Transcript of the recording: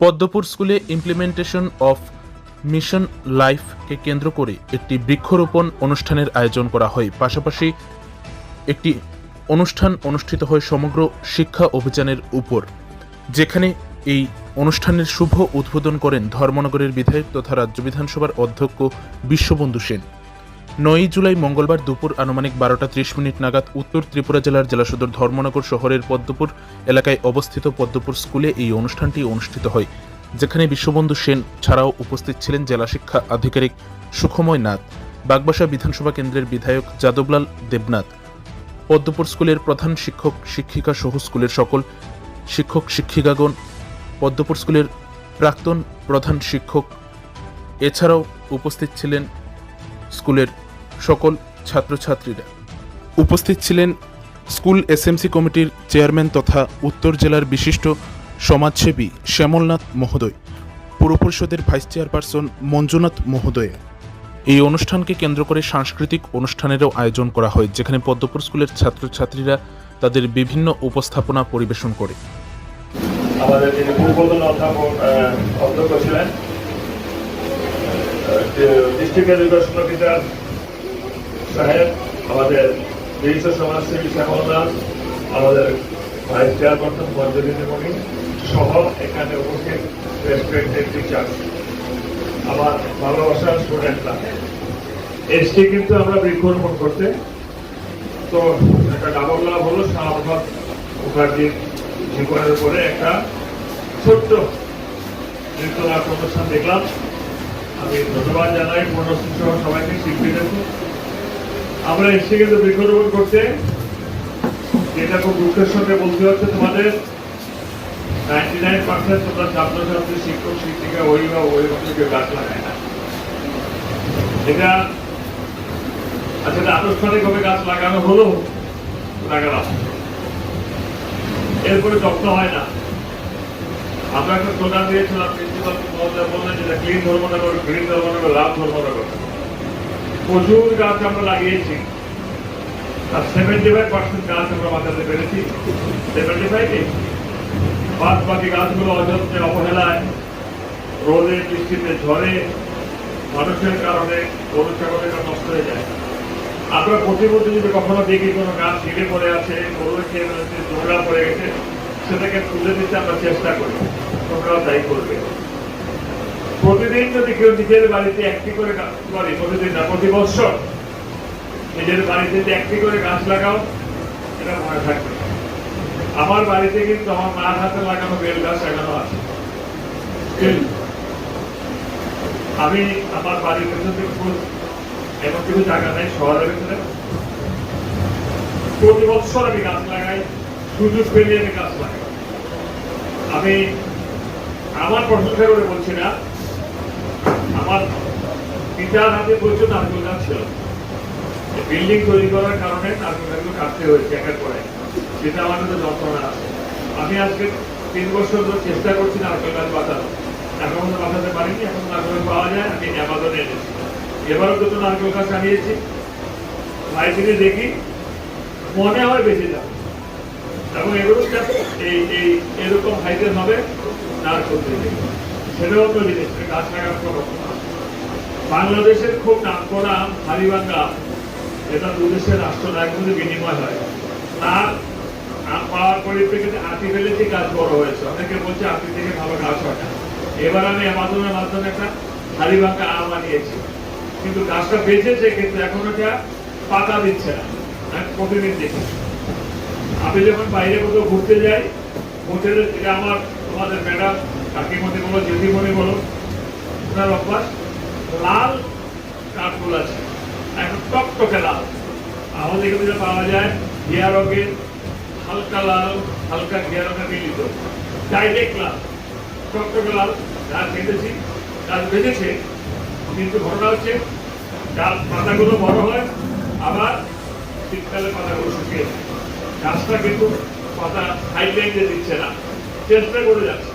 পদ্মপুর স্কুলে implementation of mission লাইফকে কেন্দ্র করে একটি বৃক্ষরোপণ অনুষ্ঠানের আয়োজন করা হয়। পাশাপাশি একটি অনুষ্ঠান অনুষ্ঠিত হয় সমগ্র শিক্ষা অভিযানের উপর। যেখানে এই অনুষ্ঠানের শুভ উদ্বোধন করেন ধর্মনগরের বিধায়ক তথা রাজ্য বিধানসভার অধ্যক্ষ বিশ্ববন্ধু সেন। নয়ই জুলাই মঙ্গলবার দুপুর আনুমানিক বারোটা ত্রিশ মিনিট নাগাদ উত্তর ত্রিপুরা জেলার জেলা সদর ধর্মনগর শহরের পদ্মপুর এলাকায় অবস্থিত পদ্মপুর স্কুলে এই অনুষ্ঠানটি অনুষ্ঠিত হয়, যেখানে বিশ্ববন্ধু সেন ছাড়াও উপস্থিত ছিলেন জেলা শিক্ষা আধিকারিক সুখময় নাথ, বাগবাসা বিধানসভা কেন্দ্রের বিধায়ক যাদবলাল দেবনাথ, পদ্মপুর স্কুলের প্রধান শিক্ষক শিক্ষিকা সহ স্কুলের সকল শিক্ষক শিক্ষিকাগণ, পদ্মপুর স্কুলের প্রাক্তন প্রধান শিক্ষক, এছাড়াও উপস্থিত ছিলেন স্কুলের সকল ছাত্রছাত্রীরা। উপস্থিত ছিলেন স্কুল এসএমসি কমিটির চেয়ারম্যান তথা উত্তর জেলার বিশিষ্ট সমাজসেবী শ্যামলনাথ মহোদয়, পুর পরিষদের ভাইস চেয়ারপারসন মঞ্জুনাথ মহোদয়। এই অনুষ্ঠানকে কেন্দ্র করে সাংস্কৃতিক অনুষ্ঠানেরও আয়োজন করা হয়, যেখানে পদ্মপুর স্কুলের ছাত্রছাত্রীরা তাদের বিভিন্ন উপস্থাপনা পরিবেশন করে। আমাদের যিনি পূর্বতন অধ্যাপক অধ্যক্ষ ছিলেন ডিস্ট্রিক্ট এডুকেশন অফিসার সাহেব, আমাদের বিশিষ্ট সমাজসেবী শ্যামল আমাদের ভাইস চেয়ারপারসন মঞ্জুরিনী সহ এখানে উপস্থিত রেস্টুরেন্টের টিচার আমার ভালোবাসার স্টুডেন্টরা। এসছি কিন্তু আমরা বৃক্ষরোপণ করতে। তো একটা ডাবল হলো শ্যামাপ্রসাদ মুখার্জির জীবনের উপরে একটা ছোট্ট নৃত্যনাট্য অনুষ্ঠান দেখলাম। আমি ধন্যবাদ জানাই সহ সবাইকে শিল্পীদের আমরা এসে কিন্তু বৃক্ষরোপণ করতে। যেটা খুব দুঃখের সঙ্গে বলতে হচ্ছে তোমাদের। নাইনটি নাইন পার্সেন্ট তোমরা ছাত্রছাত্রী, শিক্ষক, শিক্ষিকা, অভিভাবক কেউ গাছ লাগায় না। এটা আচ্ছা এটা আনুষ্ঠানিকভাবে গাছ লাগানো হলো, লাগালাম। এরপরে যত্ন হয় না। আমরা একটা স্লোগান দিয়েছিলাম, প্রিন্সিপাল মহোদয় বললেন যে clean Dharmanagar green Dharmanagar love Dharmanagar. প্রচুর গাছ আমরা লাগিয়েছি। আর সেভেন্টি ফাইভ পার্সেন্ট গাছ আমরা বাঁচাতে পেরেছি। সেভেন্টি ফাইভ বাদ বাকি গাছগুলো অযত্নে অবহেলায়, রোদে, বৃষ্টিতে ঝড়ে মানুষের কারণে গরু, ছাগলের নষ্ট হয়ে যায়। আমরা প্রতিমধ্যে যদি কখনো দেখি কোনো গাছ ছিঁড়ে পড়ে আছে, গরু খেয়ে নোংরা পড়ে গেছে, সেটাকে তুলে দিতে আমরা চেষ্টা করি। তোমরাও তাই করবে। প্রতিদিন যদি কেউ নিজের বাড়িতে একটি করে গাছ সরি প্রতিদিন না, প্রতি বছর নিজের বাড়িতে যদি একটি করে গাছ লাগাও, এটা মনে থাকবে। আমার বাড়িতে কিন্তু আমার মার হাতে লাগানো বেল গাছ লাগানো আছে। আমি আমার বাড়ির পেছনে ফুল, এমন কিছু জায়গা নেই শহরের ভিতরে, প্রতি বছর আমি গাছ লাগাই, সুযোগ পেলে আমি গাছ লাগাই। আমি আমার প্রশংসা করে বলছি না আমার পিতার হাতে প্রচুর নারকেল গাছ ছিল। বিল্ডিং তৈরি করার কারণে নারকেল গাছগুলো কাটতে হয়েছে একের পরে সেটা আমার কাছে যন্ত্রণা আছে আমি আজকে তিন বছর ধরে চেষ্টা করছি নারকেল গাছ বাঁচানো এখন তো বাঁচাতে পারিনি, এখন নারকেল পাওয়া যায়, আমি অ্যামাজনে এনেছি। এবারও দুটো নারকেল গাছ আনিয়েছি। লাইব্রেরি দেখি, মনে হয় বেঁচে যাবে। এবং এগুলো এই এই, এরকম হাইটের হবে, নারকেল সেটাও তো জিনিস গাছ লাগার কোনো বাংলাদেশের খুব নাম করা হারিবাঙ্গা এটা দুদেশের রাষ্ট্রনায়ক মধ্যে বিনিময় হয়। তার পাওয়ার পরিপ্রেক্ষিতে আটি ফেলেছি গাছ বড় হয়েছে। অনেকে বলছে আটি থেকে ভালো গাছ হয় না। এবার আমি অ্যামাজনের মাধ্যমে একটা হারিবাঙ্গা আম আনিয়েছি। কিন্তু গাছটা বেঁচেছে, কিন্তু এখন এটা পাতা দিচ্ছে না। আমি প্রতিদিন দেখি। আমি যখন বাইরে কোথাও ঘুরতে যাই, হোটেলে আমার তোমাদের ম্যাডাম কাকিমতি বলো দিদিমণি বলো, ওনার অভ্যাস লাল কাঠগুলো আছে। এখন টকটকে লাল। আমাদের এখানে যা পাওয়া যায়, ঘিয়া রঙের, হালকা লাল, হালকা ঘিয়া রঙের মিলিত। ডাইরেক্ট লাল। টকটকে লাল। গাছ বেঁধেছি গাছ বেঁধেছে কিন্তু ঘটনা হচ্ছে গাছ পাতাগুলো বড় হয়, আবার শীতকালে পাতাগুলো শুকিয়ে যায়। গাছটা কিন্তু পাতা হাইলাইটে দিচ্ছে না। চেষ্টা করে যাচ্ছে।